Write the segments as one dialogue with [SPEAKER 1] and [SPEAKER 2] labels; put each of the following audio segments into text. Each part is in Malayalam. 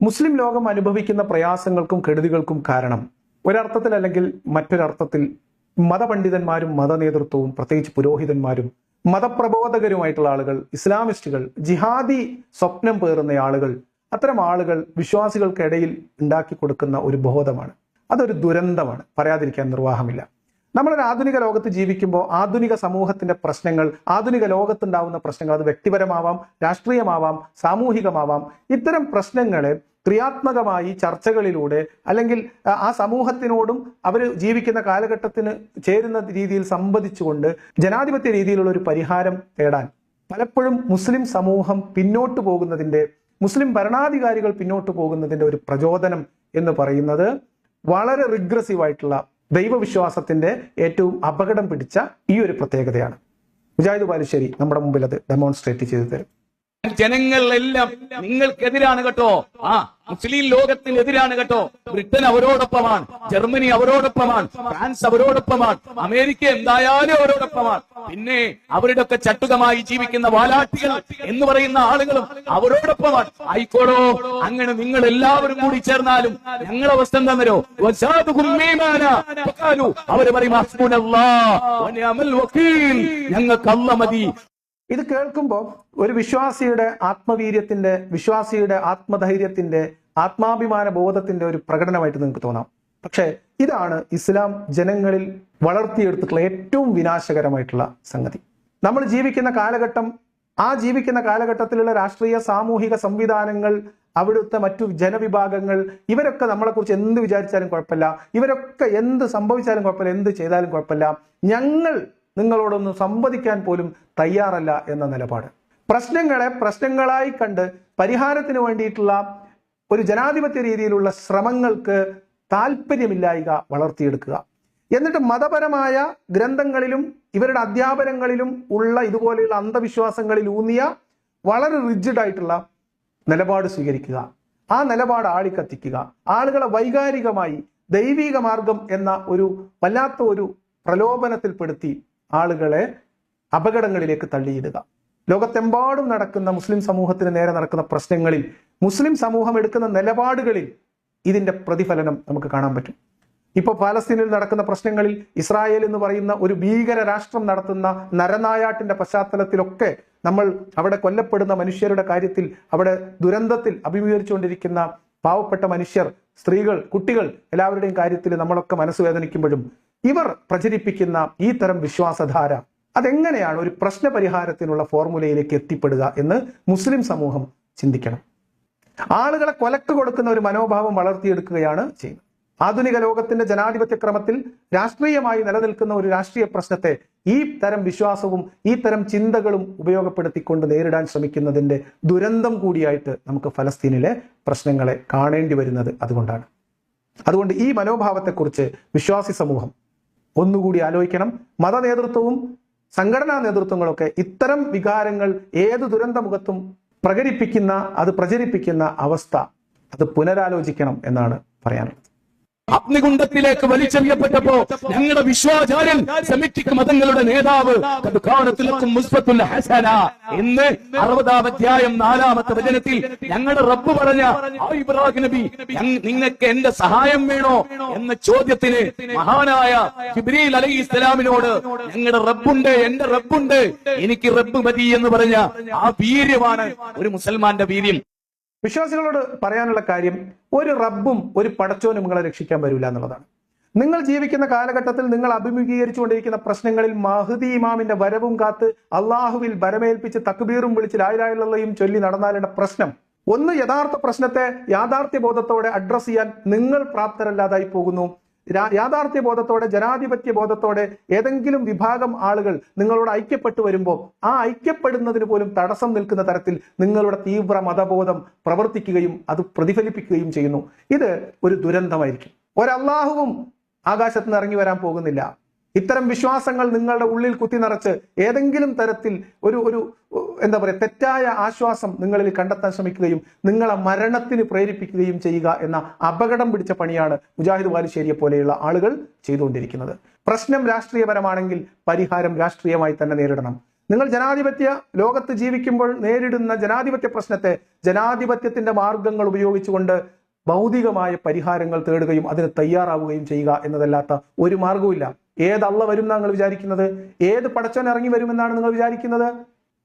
[SPEAKER 1] മുസ്ലിം ലോകം അനുഭവിക്കുന്ന പ്രയാസങ്ങൾക്കും കെടുതികൾക്കും കാരണം ഒരർത്ഥത്തിൽ അല്ലെങ്കിൽ മറ്റൊരർത്ഥത്തിൽ മതപണ്ഡിതന്മാരും മതനേതൃത്വവും പ്രത്യേകിച്ച് പുരോഹിതന്മാരും മതപ്രബോധകരുമായിട്ടുള്ള ആളുകൾ ഇസ്ലാമിസ്റ്റുകൾ ജിഹാദി സ്വപ്നം പേറുന്ന ആളുകൾ അത്തരം ആളുകൾ വിശ്വാസികൾക്കിടയിൽ ഉണ്ടാക്കി കൊടുക്കുന്ന ഒരു ബോധമാണ്. അതൊരു ദുരന്തമാണ്. പറയാതിരിക്കാൻ നിർവാഹമില്ല. നമ്മളൊരു ആധുനിക ലോകത്ത് ജീവിക്കുമ്പോൾ ആധുനിക സമൂഹത്തിന്റെ പ്രശ്നങ്ങൾ ആധുനിക ലോകത്തുണ്ടാവുന്ന പ്രശ്നങ്ങൾ അത് വ്യക്തിപരമാവാം രാഷ്ട്രീയമാവാം സാമൂഹികമാവാം. ഇത്തരം പ്രശ്നങ്ങളെ ക്രിയാത്മകമായി ചർച്ചകളിലൂടെ അല്ലെങ്കിൽ ആ, സമൂഹത്തിനോടും അവർ ജീവിക്കുന്ന കാലഘട്ടത്തിന് ചേരുന്ന രീതിയിൽ സംവദിച്ചുകൊണ്ട് ജനാധിപത്യ രീതിയിലുള്ള ഒരു പരിഹാരം തേടാൻ പലപ്പോഴും മുസ്ലിം സമൂഹം പിന്നോട്ട് പോകുന്നതിന്റെ മുസ്ലിം ഭരണാധികാരികൾ പിന്നോട്ട് പോകുന്നതിന്റെ ഒരു പ്രചോദനം എന്ന് പറയുന്നത് വളരെ റിഗ്രസീവ് ആയിട്ടുള്ള ദൈവവിശ്വാസത്തിന്റെ ഏറ്റവും അപകടം പിടിച്ച ഈ ഒരു പ്രത്യേകതയാണ്. മുജാഹിദ് ബാലുശ്ശേരി നമ്മുടെ മുമ്പിൽ അത് ഡെമോൺസ്ട്രേറ്റ് ചെയ്തു തരും.
[SPEAKER 2] ജനങ്ങളെല്ലാം നിങ്ങൾക്കെതിരാണ് കേട്ടോ. ആ മുസ്ലിം ലോകത്തിനെതിരാണ് കേട്ടോ. ബ്രിട്ടൻ അവരോടൊപ്പമാണ്. ജർമ്മനി അവരോടൊപ്പമാണ്. ഫ്രാൻസ് അവരോടൊപ്പമാണ്. അമേരിക്ക എന്തായാലും അവരോടൊപ്പമാണ്. പിന്നെ അവരുടെ ഒക്കെ ചട്ടുകമായി ജീവിക്കുന്ന വാലാട്ടികൾ എന്ന് പറയുന്ന ആളുകളും അവരോടൊപ്പമാണ്. ആയിക്കോളോ. അങ്ങനെ നിങ്ങൾ എല്ലാവരും കൂടി ചേർന്നാലും ഞങ്ങളെ അവസ്ഥ എന്താണെന്നോ അവർ പറയും. ഞങ്ങൾക്ക് അല്ല മതി.
[SPEAKER 1] ഇത് കേൾക്കുമ്പോൾ ഒരു വിശ്വാസിയുടെ ആത്മവീര്യത്തിന്റെ വിശ്വാസിയുടെ ആത്മധൈര്യത്തിന്റെ ആത്മാഭിമാന ബോധത്തിന്റെ ഒരു പ്രകടനമായിട്ട് നിങ്ങൾക്ക് തോന്നാം. പക്ഷേ ഇതാണ് ഇസ്ലാം ജനങ്ങളിൽ വളർത്തിയെടുത്തിട്ടുള്ള ഏറ്റവും വിനാശകരമായിട്ടുള്ള സംഗതി. നമ്മൾ ജീവിക്കുന്ന കാലഘട്ടം ആ ജീവിക്കുന്ന കാലഘട്ടത്തിലുള്ള രാഷ്ട്രീയ സാമൂഹിക സംവിധാനങ്ങൾ അവിടുത്തെ മറ്റു ജനവിഭാഗങ്ങൾ ഇവരൊക്കെ നമ്മളെക്കുറിച്ച് എന്ത് വിചാരിച്ചാലും കുഴപ്പമില്ല. ഇവരൊക്കെ എന്ത് സംഭവിച്ചാലും കുഴപ്പമില്ല എന്ത് ചെയ്താലും കുഴപ്പമില്ല. ഞങ്ങൾ നിങ്ങളോടൊന്നും സംവദിക്കാൻ പോലും തയ്യാറല്ല എന്ന നിലപാട്. പ്രശ്നങ്ങളെ പ്രശ്നങ്ങളായി കണ്ട് പരിഹാരത്തിന് വേണ്ടിയിട്ടുള്ള ഒരു ജനാധിപത്യ രീതിയിലുള്ള ശ്രമങ്ങൾക്ക് താല്പര്യമില്ലായിക വളർത്തിയെടുക്കുക. എന്നിട്ട് മതപരമായ ഗ്രന്ഥങ്ങളിലും ഇവരുടെ അധ്യാപനങ്ങളിലും ഉള്ള ഇതുപോലെയുള്ള അന്ധവിശ്വാസങ്ങളിൽ ഊന്നിയ വളരെ റിജിഡ് ആയിട്ടുള്ള നിലപാട് സ്വീകരിക്കുക. ആ നിലപാട് ആളിക്കത്തിക്കുക. ആളുകളെ വൈകാരികമായി ദൈവിക മാർഗം എന്ന ഒരു വല്ലാത്ത ഒരു പ്രലോഭനത്തിൽപ്പെടുത്തി ആളുകളെ അപകടങ്ങളിലേക്ക് തള്ളിയിടുക. ലോകത്തെമ്പാടും നടക്കുന്ന മുസ്ലിം സമൂഹത്തിന് നേരെ നടക്കുന്ന പ്രശ്നങ്ങളിൽ മുസ്ലിം സമൂഹം എടുക്കുന്ന നിലപാടുകളിൽ ഇതിന്റെ പ്രതിഫലനം നമുക്ക് കാണാൻ പറ്റും. ഇപ്പോൾ പാലസ്തീനിൽ നടക്കുന്ന പ്രശ്നങ്ങളിൽ ഇസ്രായേൽ എന്ന് പറയുന്ന ഒരു ഭീകര രാഷ്ട്രം നടത്തുന്ന നരനായാട്ടിന്റെ പശ്ചാത്തലത്തിലൊക്കെ നമ്മൾ അവിടെ കൊല്ലപ്പെടുന്ന മനുഷ്യരുടെ കാര്യത്തിൽ അവിടെ ദുരന്തത്തിൽ അഭിമുഖീകരിച്ചുകൊണ്ടിരിക്കുന്ന പാവപ്പെട്ട മനുഷ്യർ സ്ത്രീകൾ കുട്ടികൾ എല്ലാവരുടെയും കാര്യത്തിൽ നമ്മളൊക്കെ മനസ്സ് വേദനിക്കുമ്പോഴും ഇവർ പ്രചരിപ്പിക്കുന്ന ഈ തരം വിശ്വാസധാര അതെങ്ങനെയാണ് ഒരു പ്രശ്ന പരിഹാരത്തിനുള്ള ഫോർമുലയിലേക്ക് എത്തിപ്പെടുക എന്ന് മുസ്ലിം സമൂഹം ചിന്തിക്കണം. ആളുകളെ കൊലക്ക് കൊടുക്കുന്ന ഒരു മനോഭാവം വളർത്തിയെടുക്കുകയാണ് ചെയ്യുന്നത്. ആധുനിക ലോകത്തിന്റെ ജനാധിപത്യ ക്രമത്തിൽ രാഷ്ട്രീയമായി നിലനിൽക്കുന്ന ഒരു രാഷ്ട്രീയ പ്രശ്നത്തെ ഈ തരം വിശ്വാസവും ഈ തരം ചിന്തകളും ഉപയോഗപ്പെടുത്തിക്കൊണ്ട് നേരിടാൻ ശ്രമിക്കുന്നതിന്റെ ദുരന്തം കൂടിയായിട്ട് നമുക്ക് ഫലസ്തീനിലെ പ്രശ്നങ്ങളെ കാണേണ്ടി വരുന്നത് അതുകൊണ്ടാണ്. അതുകൊണ്ട് ഈ മനോഭാവത്തെക്കുറിച്ച് വിശ്വാസി സമൂഹം ഒന്നുകൂടി ആലോചിക്കണം. മത നേതൃത്വവും സംഘടനാ നേതൃത്വങ്ങളൊക്കെ ഇത്തരം വികാരങ്ങൾ ഏത് ദുരന്തമുഖത്തും പ്രകടിപ്പിക്കുന്ന അത് പ്രചരിപ്പിക്കുന്ന അവസ്ഥ അത് പുനരാലോചിക്കണം എന്നാണ് പറയാനുള്ളത്.
[SPEAKER 2] അഗ്നികുണ്ഡത്തിലേക്ക് വലിച്ചെറിയപ്പെട്ടപ്പോ ഞങ്ങളുടെ വിശ്വാചാര്യൻ സെമിറ്റിക് മതങ്ങളുടെ നേതാവ് "ഖദ് കാനത് ഹസന" എന്ന് അറുപതാം അധ്യായം നാലാമത്തെ വചനത്തിൽ ഞങ്ങളുടെ റബ്ബ് പറഞ്ഞ ഇബ്രാഹിം നബി "ഞങ്ങ- നിങ്ങൾക്ക് എന്റെ സഹായം വേണോ? എന്ന ചോദ്യത്തിന് മഹാനായ ജിബ്രീൽ അലൈഹി ഇസ്ലാമിനോട് ഞങ്ങളുടെ റബ്ബുണ്ട് എന്റെ റബ്ബുണ്ട് എനിക്ക് റബ്ബ് മതി എന്ന് പറഞ്ഞ ആ വീര്യമാണ് ഒരു മുസൽമാന്റെ വീര്യം.
[SPEAKER 1] വിശ്വാസികളോട് പറയാനുള്ള കാര്യം ഒരു റബ്ബും ഒരു പടച്ചോനും നിങ്ങളെ രക്ഷിക്കാൻ വരില്ല എന്നുള്ളതാണ്. നിങ്ങൾ ജീവിക്കുന്ന കാലഘട്ടത്തിൽ നിങ്ങൾ അഭിമുഖീകരിച്ചുകൊണ്ടിരിക്കുന്ന പ്രശ്നങ്ങളിൽ മഹദി ഇമാമിന്റെ വരവും കാത്ത് അള്ളാഹുവിൽ വരമേൽപ്പിച്ച് തക്ബീറും വിളിച്ച് ലായിലായുള്ളയും ചൊല്ലി നടന്നാലുള്ള പ്രശ്നം. ഒന്ന് യഥാർത്ഥ പ്രശ്നത്തെ യാഥാർത്ഥ്യ ബോധത്തോടെ അഡ്രസ് ചെയ്യാൻ നിങ്ങൾ പ്രാപ്തരല്ലാതായി പോകുന്നു. യാഥാർത്ഥ്യ ബോധത്തോടെ ജനാധിപത്യ ബോധത്തോടെ ഏതെങ്കിലും വിഭാഗം ആളുകൾ നിങ്ങളോട് ഐക്യപ്പെട്ടു വരുമ്പോൾ ആ ഐക്യപ്പെടുന്നതിന് പോലും തടസ്സം നിൽക്കുന്ന തരത്തിൽ നിങ്ങളുടെ തീവ്ര മതബോധം പ്രവർത്തിക്കുകയും അത് പ്രതിഫലിപ്പിക്കുകയും ചെയ്യുന്നു. ഇത് ഒരു ദുരന്തമായിരിക്കും. ഒരല്ലാഹുവും ആകാശത്ത് നിന്ന് ഇറങ്ങി വരാൻ പോകുന്നില്ല. ഇത്തരം വിശ്വാസങ്ങൾ നിങ്ങളുടെ ഉള്ളിൽ കുത്തി നിറച്ച് ഏതെങ്കിലും തരത്തിൽ ഒരു ഒരു എന്താ പറയുക തെറ്റായ ആശ്വാസം നിങ്ങളിൽ കണ്ടെത്താൻ ശ്രമിക്കുകയും നിങ്ങളെ മരണത്തിന് പ്രേരിപ്പിക്കുകയും ചെയ്യുക എന്ന അപകടം പിടിച്ച പണിയാണ് മുജാഹിദ് വാലിശ്ശേരിയെ പോലെയുള്ള ആളുകൾ ചെയ്തുകൊണ്ടിരിക്കുന്നത്. പ്രശ്നം രാഷ്ട്രീയപരമാണെങ്കിൽ പരിഹാരം രാഷ്ട്രീയമായി തന്നെ നേരിടണം. നിങ്ങൾ ജനാധിപത്യ ലോകത്ത് ജീവിക്കുമ്പോൾ നേരിടുന്ന ജനാധിപത്യ പ്രശ്നത്തെ ജനാധിപത്യത്തിന്റെ മാർഗങ്ങൾ ഉപയോഗിച്ചുകൊണ്ട് ഭൗതികമായ പരിഹാരങ്ങൾ തേടുകയും അതിന് തയ്യാറാവുകയും ചെയ്യുക എന്നതല്ലാത്ത ഒരു മാർഗവുമില്ല. ഏത് അള്ള വരും എന്നാണ് നിങ്ങൾ വിചാരിക്കുന്നത്? ഏത് പടച്ചോൻ ഇറങ്ങി വരുമെന്നാണ് നിങ്ങൾ വിചാരിക്കുന്നത്?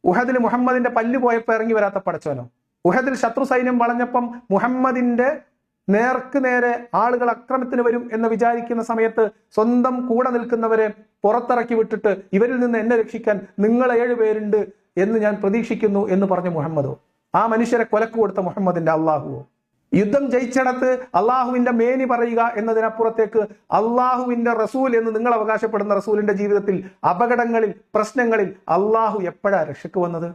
[SPEAKER 1] ഉഹദിൽ മുഹമ്മദിന്റെ പല്ല് പോയപ്പോൾ ഇറങ്ങി വരാത്ത പടച്ചോനോ? ഉഹദിൽ ശത്രു സൈന്യം വളഞ്ഞപ്പം മുഹമ്മദിന്റെ നേർക്ക് നേരെ ആളുകൾ അക്രമത്തിന് വരും എന്ന് വിചാരിക്കുന്ന സമയത്ത് സ്വന്തം കൂടെ നിൽക്കുന്നവരെ പുറത്തിറക്കി വിട്ടിട്ട് ഇവരിൽ നിന്ന് എന്നെ രക്ഷിക്കാൻ നിങ്ങൾ ഏഴുപേരുണ്ട് എന്ന് ഞാൻ പ്രതീക്ഷിക്കുന്നു എന്ന് പറഞ്ഞു മുഹമ്മദോ? ആ മനുഷ്യരെ കൊലക്ക് കൊടുത്ത മുഹമ്മദിന്റെ അള്ളാഹുവോ? യുദ്ധം ജയിച്ചിടത്ത് അള്ളാഹുവിന്റെ മേനി പറയുക എന്നതിനപ്പുറത്തേക്ക് അള്ളാഹുവിന്റെ റസൂൽ എന്ന് നിങ്ങൾ അവകാശപ്പെടുന്ന റസൂലിന്റെ ജീവിതത്തിൽ അപകടങ്ങളിൽ പ്രശ്നങ്ങളിൽ അള്ളാഹു എപ്പോഴാ രക്ഷക്ക് വന്നത്?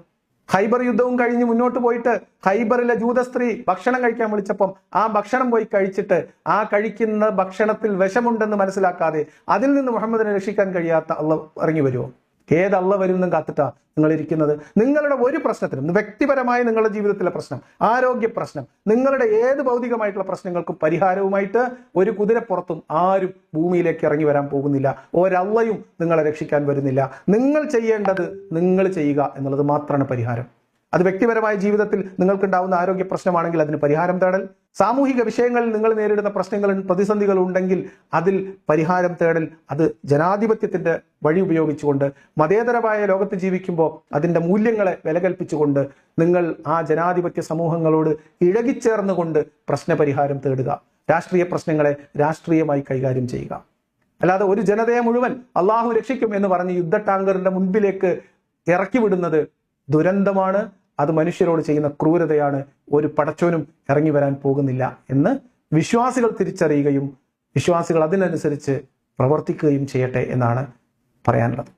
[SPEAKER 1] ഖൈബർ യുദ്ധവും കഴിഞ്ഞ് മുന്നോട്ട് പോയിട്ട് ഹൈബറിലെ ജൂത സ്ത്രീ ഭക്ഷണം കഴിക്കാൻ വിളിച്ചപ്പം ആ ഭക്ഷണം പോയി കഴിച്ചിട്ട് ആ കഴിക്കുന്ന ഭക്ഷണത്തിൽ വിഷമുണ്ടെന്ന് മനസ്സിലാക്കാതെ അതിൽ നിന്ന് മുഹമ്മദിനെ രക്ഷിക്കാൻ കഴിയാത്ത അള്ള ഇറങ്ങി വരുമോ ഏത് വരും കാത്തിട്ടാ നിങ്ങൾ ഇരിക്കുന്നത്? നിങ്ങളുടെ ഒരു പ്രശ്നത്തിനും വ്യക്തിപരമായ നിങ്ങളുടെ ജീവിതത്തിലെ പ്രശ്നം ആരോഗ്യ പ്രശ്നം നിങ്ങളുടെ ഏത് ഭൗതികമായിട്ടുള്ള പ്രശ്നങ്ങൾക്കും പരിഹാരവുമായിട്ട് ഒരു കുതിരപ്പുറത്തും ആരും ഭൂമിയിലേക്ക് ഇറങ്ങി വരാൻ പോകുന്നില്ല. ഒരള്ളയും നിങ്ങളെ രക്ഷിക്കാൻ വരുന്നില്ല. നിങ്ങൾ ചെയ്യേണ്ടത് നിങ്ങൾ ചെയ്യുക എന്നുള്ളത് മാത്രമാണ് പരിഹാരം. അത് വ്യക്തിപരമായ ജീവിതത്തിൽ നിങ്ങൾക്കുണ്ടാവുന്ന ആരോഗ്യ പ്രശ്നമാണെങ്കിൽ അതിന് പരിഹാരം തേടൽ. സാമൂഹിക വിഷയങ്ങളിൽ നിങ്ങൾ നേരിടുന്ന പ്രശ്നങ്ങൾ പ്രതിസന്ധികൾ ഉണ്ടെങ്കിൽ അതിൽ പരിഹാരം തേടൽ. അത് ജനാധിപത്യത്തിന്റെ വഴി ഉപയോഗിച്ചുകൊണ്ട് മതേതരമായ ലോകത്ത് ജീവിക്കുമ്പോൾ അതിന്റെ മൂല്യങ്ങളെ വില കൽപ്പിച്ചുകൊണ്ട് നിങ്ങൾ ആ ജനാധിപത്യ സമൂഹങ്ങളോട് ഇഴകിച്ചേർന്നുകൊണ്ട് പ്രശ്നപരിഹാരം തേടുക. രാഷ്ട്രീയ പ്രശ്നങ്ങളെ രാഷ്ട്രീയമായി കൈകാര്യം ചെയ്യുക. അല്ലാതെ ഒരു ജനതയെ മുഴുവൻ അള്ളാഹു രക്ഷിക്കും എന്ന് പറഞ്ഞ് യുദ്ധ ടാങ്കറിന്റെ മുൻപിലേക്ക് ഇറക്കി വിടുന്നത് ദുരന്തമാണ്. അത് മനുഷ്യരോട് ചെയ്യുന്ന ക്രൂരതയാണ് ഒരു പടച്ചോനും ഇറങ്ങി വരാൻ പോകുന്നില്ല എന്ന് വിശ്വാസികൾ തിരിച്ചറിയുകയും വിശ്വാസികൾ അതിനനുസരിച്ച് പ്രവർത്തിക്കുകയും ചെയ്യട്ടെ എന്നാണ് പറയാനുള്ളത്.